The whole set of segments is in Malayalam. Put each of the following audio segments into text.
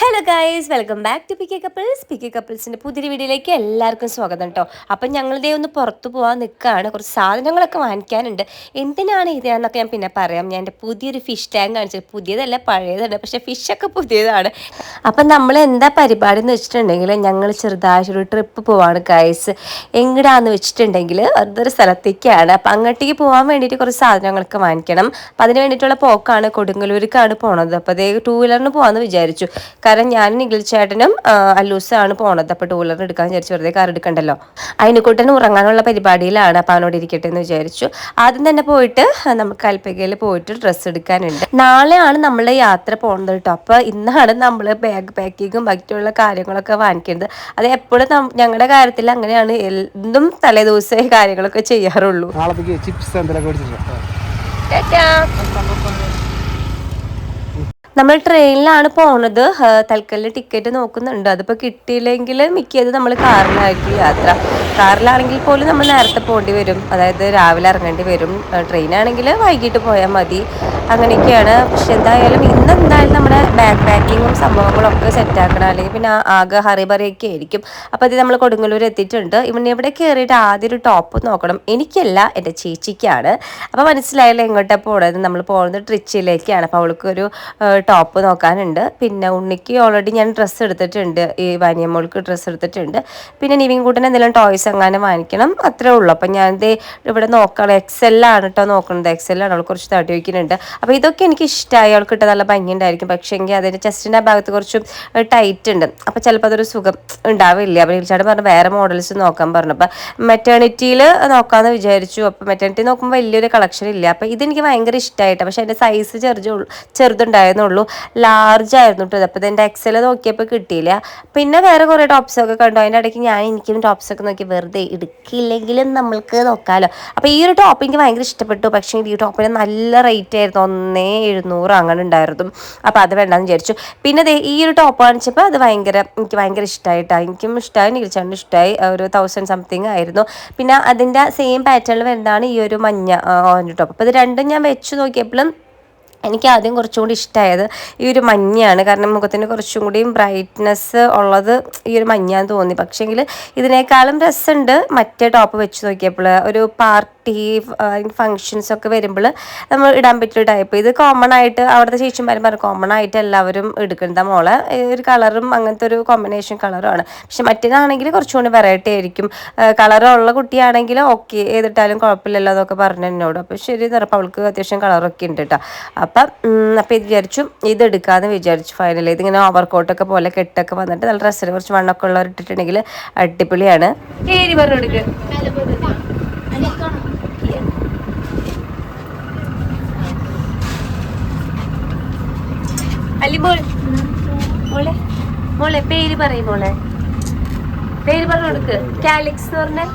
Hello guys welcome back to P K couples P കെ കപ്പിൾസിന്റെ പുതിയ വീഡിയോയിലേക്ക് എല്ലാവർക്കും സ്വാഗതം കേട്ടോ അപ്പം ഞങ്ങളിതേ ഒന്ന് പുറത്തു പോകാൻ നിൽക്കുകയാണ്. കുറച്ച് സാധനങ്ങളൊക്കെ വാങ്ങിക്കാനുണ്ട്. എന്തിനാണ് ഇതെന്നൊക്കെ ഞാൻ പിന്നെ പറയാം. ഞാൻ എന്റെ പുതിയൊരു ഫിഷ് ടാങ്ക് കാണിച്ചത്. പുതിയതല്ല പഴയതാണ് പക്ഷേ ഫിഷൊക്കെ പുതിയതാണ്. അപ്പം നമ്മൾ എന്താ പരിപാടി എന്ന് വെച്ചിട്ടുണ്ടെങ്കിൽ ഞങ്ങൾ ചെറുതായിട്ടൊരു ട്രിപ്പ് പോവാണ് ഗൈസ് എങ്ങടാന്ന് വെച്ചിട്ടുണ്ടെങ്കിൽ അതൊരു സ്ഥലത്തേക്കാണ്. അപ്പം അങ്ങോട്ടേക്ക് പോകാൻ വേണ്ടിയിട്ട് കുറച്ച് സാധനങ്ങളൊക്കെ വാങ്ങിക്കണം. അപ്പം അതിന് വേണ്ടിയിട്ടുള്ള പോക്കാണ് കൊടുങ്ങല്ലൂർക്കാണ് പോണത്. അപ്പോൾ അതേ ടൂ വീലറിന് പോകാമെന്ന് വിചാരിച്ചു. കാരണം ഞാൻ നിഖിൽ ചേട്ടനും അല്ലൂസാണ് പോണത്. അപ്പോൾ ടൂ വീലർ എടുക്കാൻ വിചാരിച്ചു വെറുതെ കാർ എടുക്കണ്ടല്ലോ. അതിനെക്കൂട്ടൻ ഉറങ്ങാനുള്ള പരിപാടിയിലാണ് അപ്പൊ അവനോട് ഇരിക്കട്ടെ എന്ന് വിചാരിച്ചു. ആദ്യം തന്നെ പോയിട്ട് നമുക്ക് കൽപ്പകയിൽ പോയിട്ട് ഡ്രസ്സ് എടുക്കാനുണ്ട്. നാളെയാണ് നമ്മുടെ യാത്ര പോകുന്നത് കേട്ടോ അപ്പോൾ ഇന്നാണ് നമ്മൾ ബാഗ് പാക്കിങ്ങും ബാക്കിയുള്ള കാര്യങ്ങളൊക്കെ വാങ്ങിക്കുന്നത് അത് എപ്പോഴും ഞങ്ങളുടെ കാര്യത്തിൽ അങ്ങനെയാണ്. എന്തും തലേദിവസമായി കാര്യങ്ങളൊക്കെ ചെയ്യാറുള്ളൂ. ചിപ്സ് എന്തെങ്കിലും നമ്മൾ ട്രെയിനിലാണ് പോണത്. തൽക്കാലം ടിക്കറ്റ് നോക്കുന്നുണ്ട്. അതിപ്പോൾ കിട്ടിയില്ലെങ്കിൽ മിക്കത് നമ്മൾ കാറിലായിരിക്കും യാത്ര. കാറിലാണെങ്കിൽ പോലും നമ്മൾ നേരത്തെ പോകേണ്ടി വരും. അതായത് രാവിലെ ഇറങ്ങേണ്ടി വരും. ട്രെയിനാണെങ്കിൽ വൈകിട്ട് പോയാൽ മതി. അങ്ങനെയൊക്കെയാണ്. പക്ഷെ എന്തായാലും ഇന്ന് എന്തായാലും നമ്മുടെ ബാക്ക് പാക്കിങ്ങും സംഭവങ്ങളൊക്കെ സെറ്റാക്കണം അല്ലെങ്കിൽ പിന്നെ ആകെ ഹറിബറിയൊക്കെ ആയിരിക്കും. അപ്പോൾ അത് നമ്മൾ കൊടുങ്ങല്ലൂർ എത്തിയിട്ടുണ്ട്. ഇവിടെ ഇവിടെ കയറിയിട്ട് ആദ്യം ഒരു ടോപ്പ് നോക്കണം. എനിക്കല്ല എന്റെ ചേച്ചിക്കാണ്. അപ്പോൾ മനസ്സിലായല്ലോ എങ്ങോട്ടാണ് പോണത് നമ്മൾ പോകുന്നത് ട്രിച്ചിലേക്കാണ്. അപ്പോൾ അവൾക്കൊരു ടോപ്പ് നോക്കാനുണ്ട്. പിന്നെ ഉണ്ണിക്ക് ഓൾറെഡി ഞാൻ ഡ്രസ്സ് എടുത്തിട്ടുണ്ട്. ഈ വാനിയമ്മോൾക്ക് ഡ്രസ്സ് എടുത്തിട്ടുണ്ട്. പിന്നെ നിവിൻ കൂട്ടിന് എന്തെങ്കിലും ടോയ്സ് എങ്ങാനും വാങ്ങിക്കണം. അത്രേ ഉള്ളൂ. അപ്പം ഞാൻ ഇത് ഇവിടെ നോക്കണം. എക്സെല്ലാണ് കേട്ടോ നോക്കുന്നത്. എക്സെല്ലാണ് അവൾ കുറച്ച് തടി വയ്ക്കുന്നുണ്ട്. അപ്പോൾ ഇതൊക്കെ എനിക്ക് ഇഷ്ടമായി അവൾക്ക് ഇട്ട് നല്ല ഭംഗിയുണ്ടായിരിക്കും. പക്ഷേ എങ്കിൽ അതിന്റെ ചെസ്റ്റിന്റെ ഭാഗത്ത് കുറച്ചും ടൈറ്റ് ഉണ്ട്. അപ്പോൾ ചിലപ്പോൾ അതൊരു സുഖം ഉണ്ടാവില്ല. അപ്പോൾ വിളിച്ചാട് പറഞ്ഞു വേറെ മോഡൽസ് നോക്കാൻ പറഞ്ഞു. അപ്പോൾ മെറ്റേണിറ്റിയിൽ നോക്കാമെന്ന് വിചാരിച്ചു. അപ്പോൾ മെറ്റേണിറ്റി നോക്കുമ്പോൾ വലിയൊരു കളക്ഷൻ ഇല്ല. അപ്പോൾ ഇതെനിക്ക് ഭയങ്കര ഇഷ്ടമായിട്ട് പക്ഷേ അതിന്റെ സൈസ് ചെറുതുള്ളൂ ചെറുതുണ്ടായിരുന്നുള്ളൂ ലാർജ് ആയിരുന്നു കേട്ടോ അപ്പോൾ ഇതിന്റെ എക്സൽ നോക്കിയപ്പോൾ കിട്ടിയില്ല. പിന്നെ വേറെ കുറേ ടോപ്സൊക്കെ കണ്ടു. അതിന്റെ ഇടയ്ക്ക് ഞാൻ എനിക്കും ടോപ്സൊക്കെ നോക്കി വെറുതെ എടുക്കില്ലെങ്കിലും നമ്മൾക്ക് നോക്കാമല്ലോ അപ്പോൾ ഈ ഒരു ടോപ്പ് എനിക്ക് ഭയങ്കര ഇഷ്ടപ്പെട്ടു. പക്ഷേ ഈ ടോപ്പിന് നല്ല റേറ്റ് ആയിരുന്നു. ഒന്നേ എഴുന്നൂറ് അങ്ങനെ ഉണ്ടായിരുന്നു. അപ്പോൾ അത് വേണ്ടെന്ന് വിചാരിച്ചു. പിന്നെ ഈ ഒരു ടോപ്പ് കാണിച്ചപ്പോൾ അത് ഭയങ്കര എനിക്ക് ഭയങ്കര ഇഷ്ടമായിട്ടാണ് എനിക്കും ഇഷ്ടമായി നിൽച്ചാണ്ട് ഇഷ്ടമായി ഒരു തൗസൻഡ് സംതിങ് ആയിരുന്നു. പിന്നെ അതിന്റെ സെയിം പാറ്റേണിൽ വരുന്നതാണ് ഈ ഒരു മഞ്ഞ ഓറഞ്ച് ടോപ്പ് അപ്പോൾ ഇത് രണ്ടും ഞാൻ വെച്ച് നോക്കിയപ്പോഴും എനിക്ക് ആദ്യം കുറച്ചും കൂടി ഇഷ്ടമായത് ഈ ഒരു മഞ്ഞയാണ്. കാരണം മുഖത്തിന് കുറച്ചും കൂടിയും ബ്രൈറ്റ്നെസ് ഉള്ളത് ഈ ഒരു മഞ്ഞാന്ന് തോന്നി. പക്ഷേങ്കിൽ ഇതിനേക്കാളും രസമുണ്ട് മറ്റേ ടോപ്പ് വെച്ച് നോക്കിയപ്പോൾ ഒരു പാർട്ടി ഫങ്ഷൻസ് ഒക്കെ വരുമ്പോൾ നമ്മൾ ഇടാൻ പറ്റിയ ടൈപ്പ് ഇത് കോമൺ ആയിട്ട് അവിടുത്തെ ചേച്ചിമാരും പറഞ്ഞു കോമൺ ആയിട്ട് എല്ലാവരും എടുക്കുന്നത് മോളെ. ഒരു കളറും അങ്ങനത്തെ ഒരു കോമ്പിനേഷൻ കളറുമാണ് പക്ഷെ മറ്റേതാണെങ്കിൽ കുറച്ചുകൂടി വെറൈറ്റി ആയിരിക്കും. കളറുള്ള കുട്ടിയാണെങ്കിൽ ഓക്കെ ഏതിട്ടാലും കുഴപ്പമില്ലല്ലോ എന്നൊക്കെ പറഞ്ഞു എന്നോട്. അപ്പോൾ ശരി നിറപ്പം അവൾക്ക് അത്യാവശ്യം കളറൊക്കെ ഉണ്ട് കേട്ടോ അപ്പം അപ്പം ഇത് വിചാരിച്ചു ഇത് എടുക്കാമെന്ന് വിചാരിച്ചു ഫൈനലി ഇതിങ്ങനെ ഓവർ കോട്ടൊക്കെ പോലെ കെട്ടൊക്കെ വന്നിട്ട് നല്ല ഡ്രസ്സിൽ കുറച്ച് വണ്ണൊക്കെ ഉള്ളവർ ഇട്ടിട്ടുണ്ടെങ്കിൽ അടിപൊളിയാണ് ഏരി പറഞ്ഞു കൊടുക്കുക അല്ലിമോൾ മോളെ മോളെ പേര് പറയും മോളെ. പേര് പറഞ്ഞു കൊടുക്ക്. കാലിക്സ് എന്ന് പറഞ്ഞാൽ?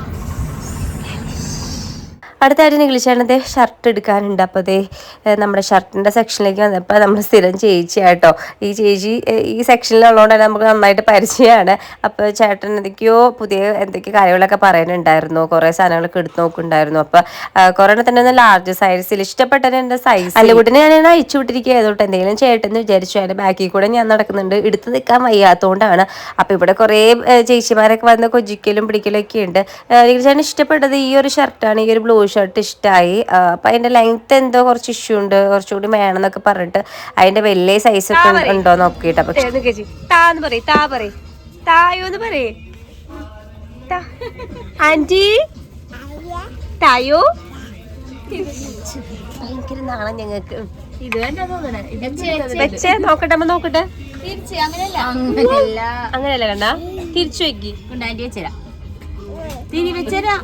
അടുത്തായിട്ട് നിങ്ങളിച്ചാണ് ഷർട്ട് എടുക്കാനുണ്ട്. അപ്പോൾ അതേ നമ്മുടെ ഷർട്ടിന്റെ സെക്ഷനിലേക്ക് വന്നപ്പോൾ നമ്മൾ സ്ഥിരം ചേച്ചിയാട്ടോ ഈ ചേച്ചി ഈ സെക്ഷനിലുള്ളതുകൊണ്ട് തന്നെ നമുക്ക് നന്നായിട്ട് പരിചയമാണ് അപ്പോൾ ചേട്ടൻ എന്തൊക്കെയോ പുതിയ എന്തൊക്കെയോ കാര്യങ്ങളൊക്കെ പറയാനുണ്ടായിരുന്നു കുറേ സാധനങ്ങളൊക്കെ എടുത്ത് നോക്കുന്നുണ്ടായിരുന്നു. അപ്പോൾ കുറേ തന്നെ ഒന്ന് ലാർജ് സൈസിൽ ഇഷ്ടപ്പെട്ടത് എന്റെ സൈസ് അല്ലുകൂട്ടിനെ ഞാൻ അയച്ചു വിട്ടിരിക്കുകയായതുകൊണ്ട് എന്തെങ്കിലും ചേട്ടൻ വിചാരിച്ചു. അതിന്റെ ബാക്കിൽ കൂടെ ഞാൻ നടക്കുന്നുണ്ട്. എടുത്ത് നിൽക്കാൻ വയ്യാത്തതുകൊണ്ടാണ് അപ്പോൾ ഇവിടെ കുറേ ചേച്ചിമാരൊക്കെ വന്ന് കൊജിക്കലും പിടിക്കലും ഒക്കെ ഉണ്ട്. ചേട്ടൻ ഇഷ്ടപ്പെട്ടത് ഈ ഒരു ഷർട്ടാണ് ഈ ഒരു ബ്ലൂ ഷർട്ട് ഇഷ്ടമായി അപ്പം അതിന്റെ ലെങ്ത് എന്തോ കുറച്ച് ഇഷ്യൂ ഉണ്ട്. കുറച്ചുകൂടി വേണം എന്നൊക്കെ പറഞ്ഞിട്ട് അതിന്റെ വലിയ സൈസ് ഒക്കെ ഉണ്ടോ നോക്കിയിട്ട് അപ്പം താന്ന് പറയും താ പറയും. തായോന്ന് പറയേ. ആന്റി തായോ. ഭയങ്കര നാളെ ഞങ്ങൾക്ക്. ഇത് വെച്ചേ നോക്കട്ടെ അമ്മ നോക്കട്ടെ. അങ്ങനെയല്ല. കണ്ട? തിരിച്ചു വെക്കി. ഉണ്ടാക്കി വെച്ചേരാ. തിരി വെച്ചരാ.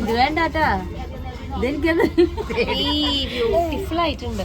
ഇത് വേണ്ടാട്ടാ. ഇതെനിക്കത് ബ്യൂട്ടിഫുൾ ആയിട്ടുണ്ട്.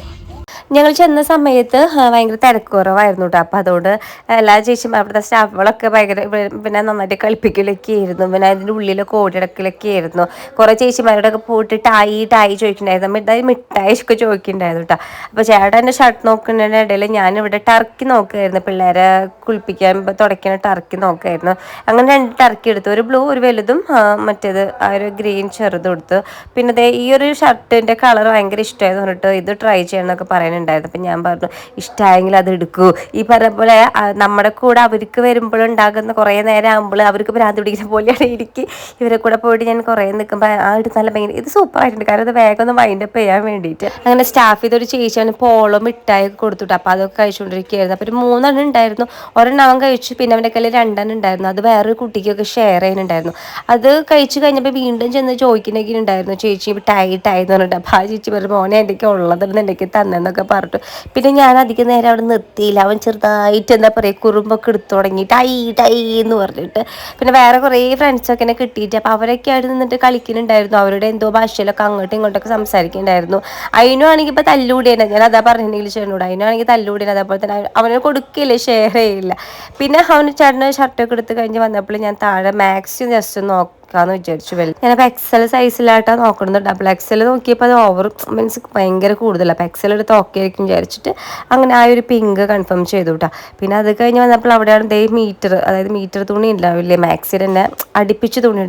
ഞങ്ങൾ ചെന്ന സമയത്ത് ഭയങ്കര തിരക്ക് കുറവായിരുന്നു കേട്ടോ അപ്പോൾ അതുകൊണ്ട് എല്ലാ ചേച്ചിയും അവിടുത്തെ സ്റ്റാഫുകളൊക്കെ ഭയങ്കര പിന്നെ നന്നായിട്ട് കളിപ്പിക്കലൊക്കെ ആയിരുന്നു. പിന്നെ അതിന്റെ ഉള്ളിലൊക്കെ ഓടിടക്കലൊക്കെ ആയിരുന്നു. കുറേ ചേച്ചിമാരോടൊക്കെ പോയിട്ട് ടായി ടായി ചോദിക്കണ്ടായിരുന്നു മിഠായി മിഠായി ഒക്കെ ചോദിക്കുന്നുണ്ടായിരുന്നു കേട്ടോ അപ്പോൾ ചേട്ടൻ എന്റെ ഷർട്ട് നോക്കുന്നതിന്റെ ഇടയിൽ ഞാനിവിടെ ടർക്കി നോക്കുമായിരുന്നു പിള്ളേരെ കുളിപ്പിക്കാൻ തുടയ്ക്കുന്ന ടർക്കി നോക്കുമായിരുന്നു അങ്ങനെ രണ്ട് ടർക്കി എടുത്തു. ഒരു ബ്ലൂ ഒരു വലുതും മറ്റേത് ആ ഒരു ഗ്രീൻ ചെറുതും എടുത്തു. പിന്നെ ഈ ഒരു ഷർട്ടിന്റെ കളർ ഭയങ്കര ഇഷ്ടമായത് പറഞ്ഞിട്ട് ഇത് ട്രൈ ചെയ്യണമെന്നൊക്കെ പറയുന്നുണ്ട്. ചോദിക്കാനുണ്ടായിരുന്നു അപ്പം ഞാൻ പറഞ്ഞു ഇഷ്ടമായെങ്കിൽ അത് എടുക്കൂ. ഈ പറഞ്ഞ പോലെ നമ്മുടെ കൂടെ അവർക്ക് വരുമ്പോഴുണ്ടാകുന്ന കുറേ നേരം ആകുമ്പോൾ അവർക്ക് ഭ്രാന്ത് പിടിക്കുന്ന പോലെയാണ് എനിക്ക്. ഇവരെ കൂടെ പോയിട്ട് ഞാൻ കുറേ നിൽക്കുമ്പോൾ ആ എടുത്ത് നല്ല ഭയങ്കര ഇത് സൂപ്പർ ആയിട്ടുണ്ട്. കാരണം അത് വേഗം ഒന്ന് വൈൻഡപ്പ് ചെയ്യാൻ വേണ്ടിയിട്ട്. അങ്ങനെ സ്റ്റാഫ് ചെയ്തൊരു ചേച്ചിയാണ് പോളോ മിഠായി ഒക്കെ കൊടുത്തിട്ട്. അപ്പോൾ അതൊക്കെ കഴിച്ചുകൊണ്ടിരിക്കുകയായിരുന്നു അപ്പോൾ ഒരു മൂന്നെണ്ണം ഉണ്ടായിരുന്നു. ഒരെണ്ണം അവൻ കഴിച്ചു. പിന്നെ അവന്റെ കയ്യിൽ രണ്ടെണ്ണം ഉണ്ടായിരുന്നു. അത് വേറൊരു കുട്ടിക്കൊക്കെ ഷെയർ ചെയ്യുന്നുണ്ടായിരുന്നു. അത് കഴിച്ചു കഴിഞ്ഞപ്പോൾ വീണ്ടും ചെന്ന് ചോദിക്കണമെങ്കിൽ ഉണ്ടായിരുന്നു ചേച്ചി ടൈറ്റ് ടൈ എന്ന് പറഞ്ഞിട്ട്. അപ്പോൾ ആ ചേച്ചി പറഞ്ഞു മോനെ എന്റെ ഉള്ളതെന്ന് എന്റെ തന്നെന്നൊക്കെ പറഞ്ഞിട്ട്. പിന്നെ ഞാൻ അധികം നേരം അവിടെ നിർത്തിയില്ല. അവൻ ചെറുതായിട്ട് എന്താ പറയുക കുറുമ്പൊക്കെ എടുത്തു തുടങ്ങി. ടൈ ടൈ എന്ന് പറഞ്ഞിട്ട്. പിന്നെ വേറെ കുറേ ഫ്രണ്ട്സൊക്കെ എന്നെ കിട്ടിയിട്ട്. അപ്പോൾ അവരൊക്കെ അവിടെ നിന്നിട്ട് കളിക്കുന്നുണ്ടായിരുന്നു. അവരുടെ എന്തോ ഭാഷയിലൊക്കെ അങ്ങോട്ടും ഇങ്ങോട്ടൊക്കെ സംസാരിക്കുന്നുണ്ടായിരുന്നു. അതിനു ആണെങ്കിൽ ഇപ്പോൾ തല്ലുകൂടിയാണ് ഞാൻ അതാ പറഞ്ഞിട്ടുണ്ടെങ്കിൽ ചേട്ടനോട് അതിനാണെങ്കിൽ തല്ലുകൂടിയാണ് അതേപോലെ തന്നെ അവന് കൊടുക്കില്ല ഷെയർ ചെയ്യില്ല. പിന്നെ അവന് ചേട്ടന് ഷർട്ടൊക്കെ എടുത്ത് കഴിഞ്ഞ് വന്നപ്പോൾ ഞാൻ താഴെ മാക്സിമം ജസ്റ്റ് ഒന്ന് നോക്കാന്ന് വിചാരിച്ചു വലുത്. ഞാനപ്പോൾ എക്സൽ സൈസിലായിട്ടാണ് നോക്കുന്നത് ഡബിൾ എക്സൽ നോക്കിയപ്പോൾ അത് ഓവർ മീൻസ് ഭയങ്കര കൂടുതലാണ് അപ്പോൾ എക്സൽ എടുത്ത് ഓക്കെ ആയിരിക്കും വിചാരിച്ചിട്ട് അങ്ങനെ ആ ഒരു പിങ്ക് കൺഫേം ചെയ്തു കേട്ടോ പിന്നെ അത് കഴിഞ്ഞ് വന്നപ്പോൾ അവിടെയാണ് ദേ മീറ്റർ അതായത് മീറ്റർ തുണി ഉണ്ടാവില്ലേ മാക്സിൽ തന്നെ അടുപ്പിച്ച് തുണി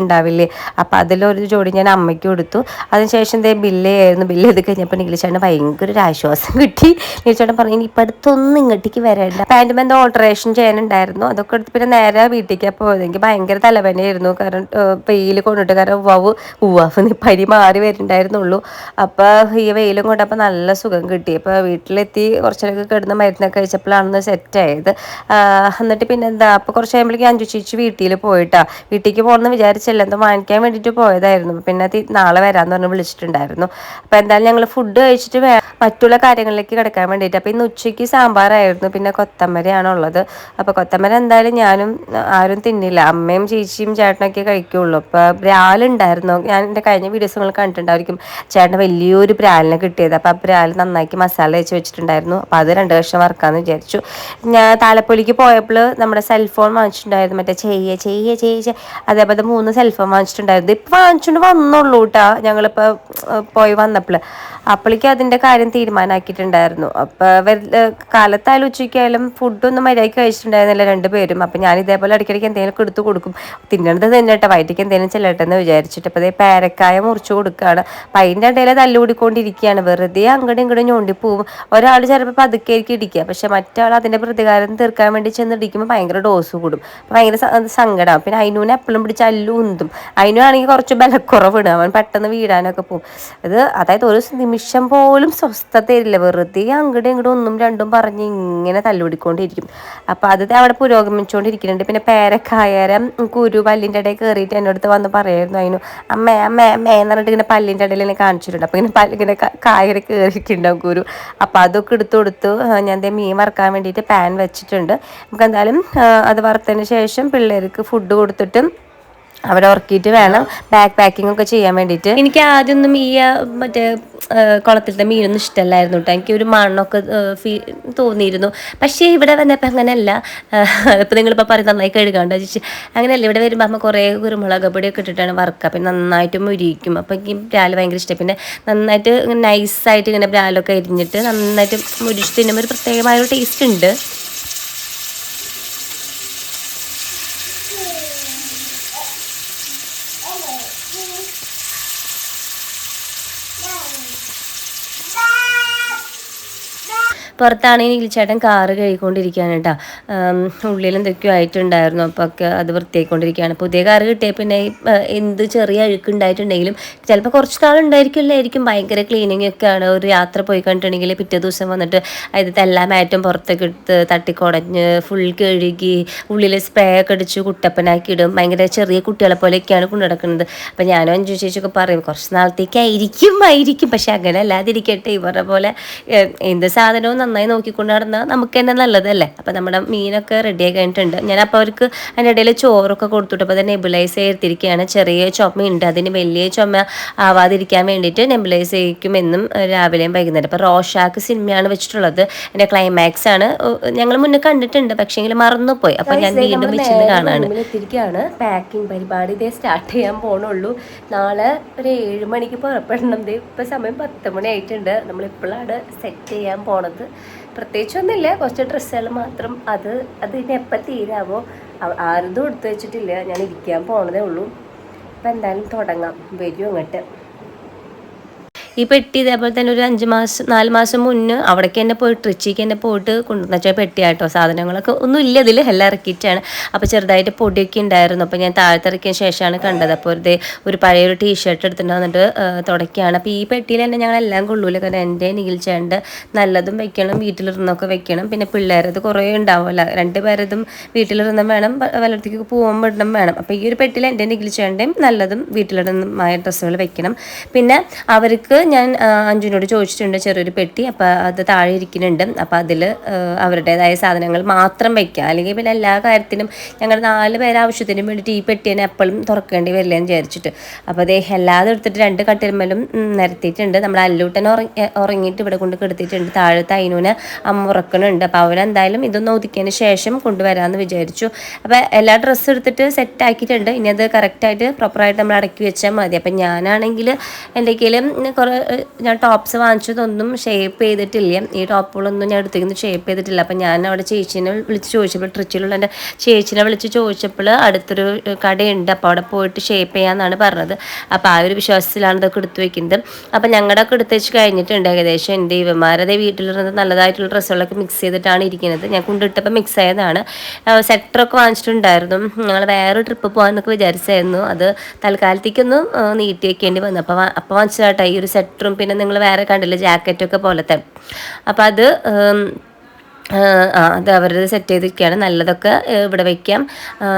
ഉണ്ടാവില്ലേ അപ്പോൾ അതിലൊരു ജോഡി ഞാൻ അമ്മയ്ക്ക് കൊടുത്തു അതിനുശേഷം ദേ ബില്ല് ആയിരുന്നു. ബില്ല് ചെയ്ത് കഴിഞ്ഞപ്പോൾ നീലിച്ചേട്ടൻ ഭയങ്കര ഒരു ആശ്വാസം കിട്ടി. നീലിച്ചേട്ടൻ പറഞ്ഞു ഇനി ഇപ്പം അടുത്തൊന്നും ഇങ്ങോട്ടേക്ക് വരേണ്ട. പാന്റും എന്തോ ഓൾട്ടറേഷൻ ചെയ്യാനുണ്ടായിരുന്നു. അതൊക്കെ എടുത്ത് പിന്നെ നേരെ വീട്ടിലേക്ക് പോയതെങ്കിൽ ഭയങ്കര തലവേദനയായിരുന്നു കാരണം വെയിൽ കൊണ്ടിട്ട് കാരണം വവ് ഉവ്വാഫ് നീ പരി മാറി വരുന്നുണ്ടായിരുന്നുള്ളൂ. അപ്പോൾ ഈ വെയിലും കൊണ്ടപ്പോൾ നല്ല സുഖം കിട്ടി. അപ്പോൾ വീട്ടിലെത്തി കുറച്ചൊക്കെ കിടന്ന് മരുന്നൊക്കെ കഴിച്ചപ്പോഴാണ് സെറ്റായത്. എന്നിട്ട് പിന്നെ എന്താ അപ്പോൾ കുറച്ച് കഴിയുമ്പോഴേക്കും അഞ്ചു ചേച്ചി വീട്ടിൽ പോയിട്ടാ. വീട്ടിലേക്ക് പോകണമെന്ന് വിചാരിച്ചില്ല എന്തോ വാങ്ങിക്കാൻ വേണ്ടിയിട്ട് പോയതായിരുന്നു. പിന്നെ നാളെ വരാമെന്ന് പറഞ്ഞ് വിളിച്ചിട്ടുണ്ടായിരുന്നു. അപ്പോൾ എന്തായാലും ഞങ്ങൾ ഫുഡ് കഴിച്ചിട്ട് മറ്റുള്ള കാര്യങ്ങളിലേക്ക് കിടക്കാൻ വേണ്ടിയിട്ട്. അപ്പോൾ ഇന്ന് ഉച്ചയ്ക്ക് സാമ്പാറായിരുന്നു പിന്നെ കൊത്തമരയാണുള്ളത്. അപ്പോൾ കൊത്തമര എന്തായാലും ഞാനും ആരും തിന്നില്ല. അമ്മയും ചേച്ചിയും ചേട്ടനൊക്കെ കഴിക്കുള്ളൂ. അപ്പോൾ പ്രാലുണ്ടായിരുന്നു. ഞാൻ എന്റെ കഴിഞ്ഞ വീഡിയോസ് നിങ്ങൾ കണ്ടിട്ടുണ്ടായിരിക്കും. ചേട്ടൻ വലിയൊരു പ്രാലിനെ കിട്ടിയത്. അപ്പോൾ ആ പ്രാൽ നന്നാക്കി മസാല വെച്ച് വെച്ചിട്ടുണ്ടായിരുന്നു. അപ്പോൾ അത് രണ്ട് വർഷം വറക്കാമെന്ന് വിചാരിച്ചു. ഞാൻ താലപ്പൊലിക്ക് പോയപ്പോൾ നമ്മുടെ സെൽഫോൺ വാങ്ങിച്ചിട്ടുണ്ടായിരുന്നു. മറ്റേ ചെയ്യ ചെയ്യ ചെയ്യ അതേപോലെ മൂന്ന് സെൽഫോൺ വാങ്ങിച്ചിട്ടുണ്ടായിരുന്നു. ഇപ്പം വാങ്ങിച്ചുകൊണ്ട് വന്നുള്ളൂ കേട്ടോ ഞങ്ങളിപ്പോൾ പോയി വന്നപ്പോൾ അപ്പോഴേക്കും അതിന്റെ കാര്യം തീരുമാനമാക്കിയിട്ടുണ്ടായിരുന്നു അപ്പോൾ കാലത്തായാലും ഉച്ചയ്ക്കായാലും ഫുഡൊന്നും മര്യാദയ്ക്ക് കഴിച്ചിട്ടുണ്ടായിരുന്നില്ല രണ്ടുപേരും അപ്പം ഞാൻ ഇതേപോലെ ഇടയ്ക്കിടയ്ക്ക് എന്തെങ്കിലും എടുത്ത് കൊടുക്കും. തിന്നണത് തിന്നട്ടെ വയറ്റിക്ക് എന്തെങ്കിലും ചെല്ലട്ടെ എന്ന് വിചാരിച്ചിട്ട് അപ്പോൾ അതേ പേരക്കായ മുറിച്ച് കൊടുക്കുകയാണ് അപ്പം അതിന്റെ ഇടയിൽ തല്ലുകൂടിക്കൊണ്ടിരിക്കുകയാണ് വെറുതെ അങ്ങോട്ടും ഇങ്ങോട്ടും ഞോണ്ടി പോവും ഒരാൾ ചിലപ്പോൾ പതുക്കെ ആയിരിക്കും ഇടിക്കുക. പക്ഷെ മറ്റാൾ അതിന്റെ പ്രതികാരം തീർക്കാൻ വേണ്ടി ചെന്ന് ഇടിക്കുമ്പോൾ ഭയങ്കര ഡോസ് കൂടും. ഭയങ്കര സങ്കടമാണ് സങ്കടം പിന്നെ അതിനൂനെ എപ്പോഴും പിടിച്ച് അല്ലു ഉന്തും. അതിനു ആണെങ്കിൽ കുറച്ച് ബലക്കുറവിടും അവൻ പെട്ടെന്ന് വീടാനൊക്കെ പോകും അത് അതായത് ഒരു നിമിഷം പോലും സ്വസ്ഥത തരില്ല വെറുതെ അങ്ങോട്ടും ഇങ്ങോട്ടും ഒന്നും രണ്ടും പറഞ്ഞ് ഇങ്ങനെ തല്ലുപിടിക്കൊണ്ടിരിക്കും. അപ്പോൾ അത് അവിടെ പുരോഗമിച്ചുകൊണ്ടിരിക്കുന്നുണ്ട്. പിന്നെ പേരക്കായരം കുരു പല്ലിന്റെ ഇടയിൽ കയറിയിട്ട് എന്റെ അടുത്ത് വന്ന് പറയായിരുന്നു അതിനു അമ്മ അമ്മ അമ്മ എന്ന് പറഞ്ഞിട്ട് ഇങ്ങനെ പല്ലിന്റെ ഇടയിൽ ഇങ്ങനെ കാണിച്ചിട്ടുണ്ട്. അപ്പോൾ ഇങ്ങനെ പല്ലിങ്ങനെ കായര കയറിയിട്ടുണ്ടാവും കുരു അപ്പോൾ അതൊക്കെ എടുത്ത് കൊടുത്തു. ഞാൻ ദേ മീൻ വറക്കാൻ വേണ്ടിയിട്ട് പാൻ വെച്ചിട്ടുണ്ട്. നമുക്ക് എന്തായാലും അത് വറുത്തതിന് ശേഷം പിള്ളേർക്ക് ഫുഡ് കൊടുത്തിട്ട് അവിടെ ഉറക്കിയിട്ട് വേണം ബാക്ക് പാക്കിംഗ് ഒക്കെ ചെയ്യാൻ വേണ്ടിയിട്ട്. എനിക്ക് ആദ്യമൊന്നും ഈ മറ്റേ കുളത്തിലത്തെ മീനൊന്നും ഇഷ്ടമല്ലായിരുന്നു കേട്ടോ എനിക്ക് ഒരു മണ്ണൊക്കെ ഫീ തോന്നിയിരുന്നു. പക്ഷേ ഇവിടെ വന്നപ്പോൾ അങ്ങനെയല്ല. ഇപ്പോൾ നിങ്ങളിപ്പോൾ പറയും നന്നായി കഴുകാണ്ട് ചേച്ചി അങ്ങനെയല്ല. ഇവിടെ വരുമ്പോൾ അമ്മ കുറേ കുരുമുളക് പൊടിയൊക്കെ ഇട്ടിട്ടാണ് വറുക്കുക. പിന്നെ നന്നായിട്ട് മുരിക്കും. അപ്പോൾ എനിക്ക് ബ്രാൽ ഭയങ്കര ഇഷ്ടം. പിന്നെ നന്നായിട്ട് നൈസായിട്ട് ഇങ്ങനെ ബ്രാലൊക്കെ അരിഞ്ഞിട്ട് നന്നായിട്ട് മുരിച്ച് തിന്നുമ്പോൾ ഒരു പ്രത്യേകമായ ഒരു ടേസ്റ്റ് ഉണ്ട്. പുറത്താണെങ്കിൽ ചേട്ടൻ കാറ് കഴുകിക്കൊണ്ടിരിക്കുകയാണ് കേട്ടോ. ഉള്ളിൽ എന്തൊക്കെയോ ആയിട്ടുണ്ടായിരുന്നു. അപ്പോൾ ഒക്കെ അത് വൃത്തിയായിക്കൊണ്ടിരിക്കുകയാണ്. പുതിയ കാറ് കിട്ടിയ പിന്നെ എന്ത് ചെറിയ അഴുക്ക് ഉണ്ടായിട്ടുണ്ടെങ്കിലും ചിലപ്പോൾ കുറച്ച് നാൾ ഉണ്ടായിരിക്കില്ലായിരിക്കും ഭയങ്കര ക്ലീനിങ് ഒക്കെയാണ്. ഒരു യാത്ര പോയി കണ്ടിട്ടുണ്ടെങ്കിൽ പിറ്റേ ദിവസം വന്നിട്ട് അതിലത്തെ എല്ലാ മാറ്റും പുറത്തേക്ക് എടുത്ത് തട്ടിക്കുടഞ്ഞ് ഫുൾ കഴുകി ഉള്ളിൽ സ്പ്രേ ഒക്കെ അടിച്ച് കുട്ടപ്പനാക്കി ഇടും ഭയങ്കര ചെറിയ കുട്ടികളെ പോലെയൊക്കെയാണ് കൊണ്ടു നടക്കുന്നത്. അപ്പം ഞാനും അഞ്ചു ചേച്ചിയൊക്കെ പറയും കുറച്ച് നാളത്തേക്കായിരിക്കും ആയിരിക്കും. പക്ഷെ അങ്ങനെ അല്ലാതിരിക്കട്ടെ ഇവരുടെ പോലെ എന്ത് സാധനവും നന്നായി നോക്കിക്കൊണ്ട് നടന്നാൽ നമുക്ക് തന്നെ നല്ലതല്ലേ? അപ്പം നമ്മുടെ മീനൊക്കെ റെഡിയായി കഴിഞ്ഞിട്ടുണ്ട്. ഞാൻ അപ്പോൾ അവർക്ക് അതിന്റെ ഇടയിൽ ചോറൊക്കെ കൊടുത്തിട്ട് അപ്പോൾ അത് നെബുലൈസ് ചെയ്തിരിക്കുകയാണ്. ചെറിയ ചുമയുണ്ട്. അതിന് വലിയ ചുമ ആവാതിരിക്കാൻ വേണ്ടിയിട്ട് നെബുലൈസ് ചെയ്യിക്കുമെന്നും രാവിലെയും വൈകുന്നേരം. അപ്പോൾ റോഷാക്ക് സിനിമയാണ് വെച്ചിട്ടുള്ളത്. എന്റെ ക്ലൈമാക്സ് ആണ്. ഞങ്ങൾ മുന്നേ കണ്ടിട്ടുണ്ട്. പക്ഷേ എങ്കിൽ മറന്നുപോയി. അപ്പോൾ ഞാൻ വീണ്ടും വെച്ചിരുന്ന് കാണാണ്. എത്തിയിരിക്കുകയാണ് പാക്കിംഗ് പരിപാടി ഇതേ സ്റ്റാർട്ട് ചെയ്യാൻ പോകണുള്ളൂ നാളെ ഒരു ഏഴ് മണിക്ക് പുറപ്പെടണം. ഇപ്പം സമയം പത്ത് മണി ആയിട്ടുണ്ട്. നമ്മളിപ്പോഴാണ് സെറ്റ് ചെയ്യാൻ പോണത്? പ്രത്യേകിച്ചൊന്നുമില്ല. കുറച്ച് ഡ്രസ്സുകൾ മാത്രം. അത് അത് ഇനി എപ്പോൾ തീരാവോ? ആ- ആരതും എടുത്തു വെച്ചിട്ടില്ല. ഞാൻ ഇരിക്കാൻ പോണതേ ഉള്ളൂ. അപ്പം എന്തായാലും തുടങ്ങാം. വരും അങ്ങോട്ട്. ഈ പെട്ടി ഇതേപോലെ തന്നെ ഒരു അഞ്ച് മാസം നാല് മാസം മുന്നേ അവിടേക്ക് തന്നെ പോയിട്ട് ട്രിച്ചിക്ക് തന്നെ പോയിട്ട് കൊണ്ടുവന്ന വെച്ചാൽ പെട്ടിയാട്ടോ. സാധനങ്ങളൊക്കെ ഒന്നും ഇല്ല ഇതിൽ എല്ലാം ഇറക്കിയിട്ടാണ്. അപ്പോൾ ചെറുതായിട്ട് പൊടിയൊക്കെ ഉണ്ടായിരുന്നു. അപ്പോൾ ഞാൻ താഴത്തിറക്കിയ ശേഷമാണ് കണ്ടത്. അപ്പോൾ ഒരു ഒരു പഴയൊരു ടീഷർട്ട് വന്നിട്ട് തുടക്കുകയാണ് അപ്പോൾ ഈ പെട്ടിയിൽ തന്നെ ഞങ്ങൾ എല്ലാം കൊള്ളൂല. കാരണം എന്റെ നികിൽച്ചേണ്ട നല്ലതും വെക്കണം വീട്ടിലിരുന്നൊക്കെ വെക്കണം. പിന്നെ പിള്ളേരത് കുറേ ഉണ്ടാവില്ല രണ്ട് പേരതും വീട്ടിലിരുന്നും വേണം വല്ലടത്തേക്ക് പോകാൻ വിടണം വേണം. അപ്പോൾ ഈ ഒരു പെട്ടിയിൽ എന്റെ നികിൽച്ചേണ്ടയും നല്ലതും വീട്ടിലിടുന്നതുമായ ഡ്രസ്സുകൾ വെക്കണം. പിന്നെ അവർക്ക് ഞാൻ അഞ്ജുനോട് ചോദിച്ചിട്ടുണ്ട് ചെറിയൊരു പെട്ടി അപ്പോൾ അത് താഴെ ഇരിക്കുന്നുണ്ട്. അപ്പോൾ അതിൽ അവരുടേതായ സാധനങ്ങൾ മാത്രം വയ്ക്കുക അല്ലെങ്കിൽ പിന്നെ എല്ലാ കാര്യത്തിനും ഞങ്ങൾ നാല് പേരെ ആവശ്യത്തിനും വേണ്ടിയിട്ട് ഈ പെട്ടി തന്നെ എപ്പോഴും തുറക്കേണ്ടി വരില്ല എന്ന് വിചാരിച്ചിട്ട്. അപ്പോൾ അതേ എല്ലാതും എടുത്തിട്ട് രണ്ട് കട്ടിൽമലും നിരത്തിയിട്ടുണ്ട്. നമ്മൾ അല്ലൂട്ടൻ ഉറങ്ങി ഉറങ്ങിയിട്ട് ഇവിടെ കൊണ്ട് കിടത്തിയിട്ടുണ്ട്. താഴത്തെ അതിനൂനെ അമ്മ ഉറക്കണുണ്ട്. അപ്പോൾ അവരെന്തായാലും ഇതൊന്ന് ഒതുക്കിയതിന് ശേഷം കൊണ്ടുവരാമെന്ന് വിചാരിച്ചു. അപ്പോൾ എല്ലാ ഡ്രസ്സ് എടുത്തിട്ട് സെറ്റ് ആക്കിയിട്ടുണ്ട്. ഇനി അത് കറക്റ്റായിട്ട് പ്രോപ്പറായിട്ട് നമ്മൾ അടക്കി വെച്ചാൽ മതി. അപ്പം ഞാനാണെങ്കിൽ എന്റെ കയ്യിലും കുറേ ഞാൻ ടോപ്സ് വാങ്ങിച്ചതൊന്നും ഷേപ്പ് ചെയ്തിട്ടില്ല. ഈ ടോപ്പുകളൊന്നും ഞാൻ എടുത്തേക്കുന്നത് ഷേപ്പ് ചെയ്തിട്ടില്ല. അപ്പം ഞാൻ അവിടെ ചേച്ചീനെ വിളിച്ച് ചോദിച്ചപ്പോൾ ട്രിച്ചിലുള്ള എന്റെ ചേച്ചീനെ വിളിച്ച് ചോദിച്ചപ്പോൾ അടുത്തൊരു കടയുണ്ട്. അപ്പോൾ അവിടെ പോയിട്ട് ഷേപ്പ് ചെയ്യാമെന്നാണ് പറഞ്ഞത്. അപ്പോൾ ആ ഒരു വിശ്വാസത്തിലാണ് ഇതൊക്കെ എടുത്തു വെക്കുന്നത്. അപ്പം ഞങ്ങളുടെ ഒക്കെ എടുത്ത് വെച്ച് കഴിഞ്ഞിട്ടുണ്ട്. ഏകദേശം എന്റെ ഇവന്മാരതെ വീട്ടിലിരുന്ന് നല്ലതായിട്ടുള്ള ഡ്രസ്സുകളൊക്കെ മിക്സ് ചെയ്തിട്ടാണ് ഇരിക്കുന്നത്. ഞാൻ കൊണ്ടിട്ടപ്പോൾ മിക്സ് ആയതാണ്. സെക്ടറൊക്കെ വാങ്ങിച്ചിട്ടുണ്ടായിരുന്നു. ഞങ്ങൾ വേറെ ട്രിപ്പ് പോകാമെന്നൊക്കെ വിചാരിച്ചായിരുന്നു. അത് തൽക്കാലത്തേക്കൊന്ന് നീട്ടി വെക്കേണ്ടി വന്നു. അപ്പോൾ അപ്പോൾ വാങ്ങിച്ചതാട്ടോ ഈ ഒരു സെറ്ററും പിന്നെ നിങ്ങൾ വേറെ കണ്ടില്ല ജാക്കറ്റൊക്കെ പോലത്തെ. അപ്പം അത് അത് അവരത് സെറ്റ് ചെയ്തിരിക്കുകയാണ്. നല്ലതൊക്കെ ഇവിടെ വയ്ക്കാം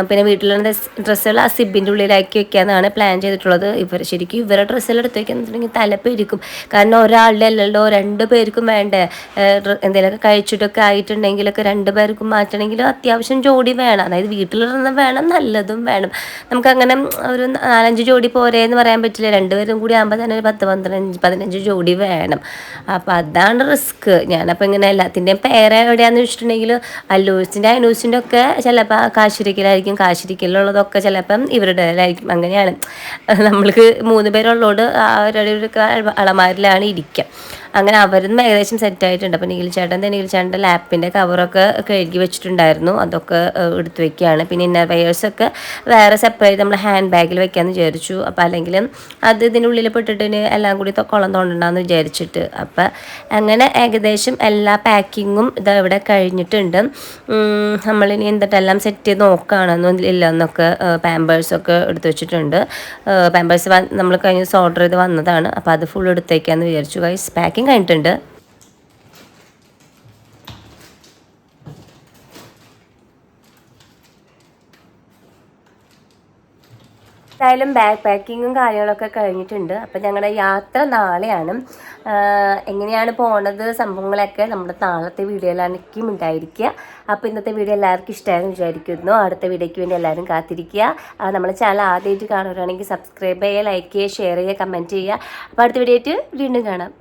പിന്നെ വീട്ടിലുള്ള ഡ്രസ്സുകൾ ആ സിബിന്റെ ഉള്ളിലാക്കി വെക്കാമെന്നാണ് പ്ലാൻ ചെയ്തിട്ടുള്ളത്. ഇവർ ശരിക്കും ഇവരുടെ ഡ്രസ്സുകൾ എടുത്ത് വെക്കുന്നുണ്ടെങ്കിൽ തലപ്പിരിക്കും കാരണം ഒരാളുടെ അല്ലല്ലോ രണ്ട് പേർക്കും വേണ്ടേ. എന്തെങ്കിലുമൊക്കെ കഴിച്ചിട്ടൊക്കെ ആയിട്ടുണ്ടെങ്കിലൊക്കെ രണ്ട് പേർക്കും മാറ്റണമെങ്കിൽ അത്യാവശ്യം ജോഡി വേണം. അതായത് വീട്ടിലിരുന്ന് വേണം നല്ലതും വേണം. നമുക്കങ്ങനെ ഒരു നാലഞ്ച് ജോഡി പോരേ എന്ന് പറയാൻ പറ്റില്ല. രണ്ടുപേരും കൂടി ആകുമ്പോൾ തന്നെ ഒരു പത്ത് പന്ത്രണ്ട് പതിനഞ്ച് ജോഡി വേണം. അപ്പോൾ അതാണ് റിസ്ക്. ഞാനപ്പോൾ ഇങ്ങനെ എല്ലാത്തിന്റെയും പേര് എവിടെയാണെന്ന് വെച്ചിട്ടുണ്ടെങ്കിൽ അല്ലൂസിന്റെ അനൂസിന്റെ ഒക്കെ ചിലപ്പോൾ കാശിരിക്കലായിരിക്കും കാശിരിക്കലുള്ളതൊക്കെ ചിലപ്പം ഇവരുടേതായിരിക്കും അങ്ങനെയാണ്. നമ്മൾക്ക് മൂന്ന് പേരുള്ളതുകൊണ്ട് അവരുടെ അളമാരിലാണ് ഇരിക്കുക അങ്ങനെ അവരും ഏകദേശം സെറ്റ് ആയിട്ടുണ്ട്. അപ്പോൾ നീൽ ചേട്ടൻ നീൽ ചേട്ടന്റെ ലാപ്പിന്റെ കവറൊക്കെ കഴുകി വെച്ചിട്ടുണ്ടായിരുന്നു. അതൊക്കെ എടുത്തു വെക്കുകയാണ്. പിന്നെ ഇന്നർ വെയേഴ്സൊക്കെ വേറെ സെപ്പറേറ്റ് നമ്മൾ ഹാൻഡ് ബാഗിൽ വെക്കാമെന്ന് വിചാരിച്ചു. അപ്പോൾ അല്ലെങ്കിൽ അത് ഇതിനുള്ളിൽ പെട്ടിട്ട് എല്ലാം കൂടി കുളം തോണ്ടണ്ടെന്ന് വിചാരിച്ചിട്ട്. അപ്പോൾ അങ്ങനെ ഏകദേശം എല്ലാ പാക്കിങ്ങും ഇത് ഇവിടെ കഴിഞ്ഞിട്ടുണ്ട്. നമ്മളിനി എന്തിട്ടെല്ലാം സെറ്റ് ചെയ്ത് നോക്കുകയാണെന്നും ഇല്ല എന്നൊക്കെ പാമ്പേഴ്സൊക്കെ എടുത്തു വെച്ചിട്ടുണ്ട്. പാമ്പേഴ്സ് നമ്മൾ കഴിഞ്ഞ ഓർഡർ ചെയ്ത് വന്നതാണ്. അപ്പോൾ അത് ഫുൾ എടുത്തേക്കാന്ന് വിചാരിച്ചു ഗൈസ് പാക്കിങ് കഴിഞ്ഞിട്ടുണ്ട്. എന്തായാലും ബാഗ് പാക്കിങ്ങും കാര്യങ്ങളൊക്കെ കഴിഞ്ഞിട്ടുണ്ട്. അപ്പം ഞങ്ങളുടെ യാത്ര നാളെയാണ്. എങ്ങനെയാണ് പോണത് സംഭവങ്ങളൊക്കെ നമ്മുടെ നാളത്തെ വീഡിയോയിലാണെങ്കിലും ഉണ്ടായിരിക്കുക. അപ്പോൾ ഇന്നത്തെ വീഡിയോ എല്ലാവർക്കും ഇഷ്ടമായെന്ന് വിചാരിക്കുന്നു. അടുത്ത വീഡിയോയ്ക്ക് വേണ്ടി എല്ലാവരും കാത്തിരിക്കുക. നമ്മളെ ചാനൽ ആദ്യമായിട്ട് കാണുകയാണെങ്കിൽ സബ്സ്ക്രൈബ് ചെയ്യുക ലൈക്ക് ചെയ്യുക ഷെയർ ചെയ്യുക കമന്റ് ചെയ്യുക. അപ്പോൾ അടുത്ത വീഡിയോ ആയിട്ട് വീണ്ടും കാണാം.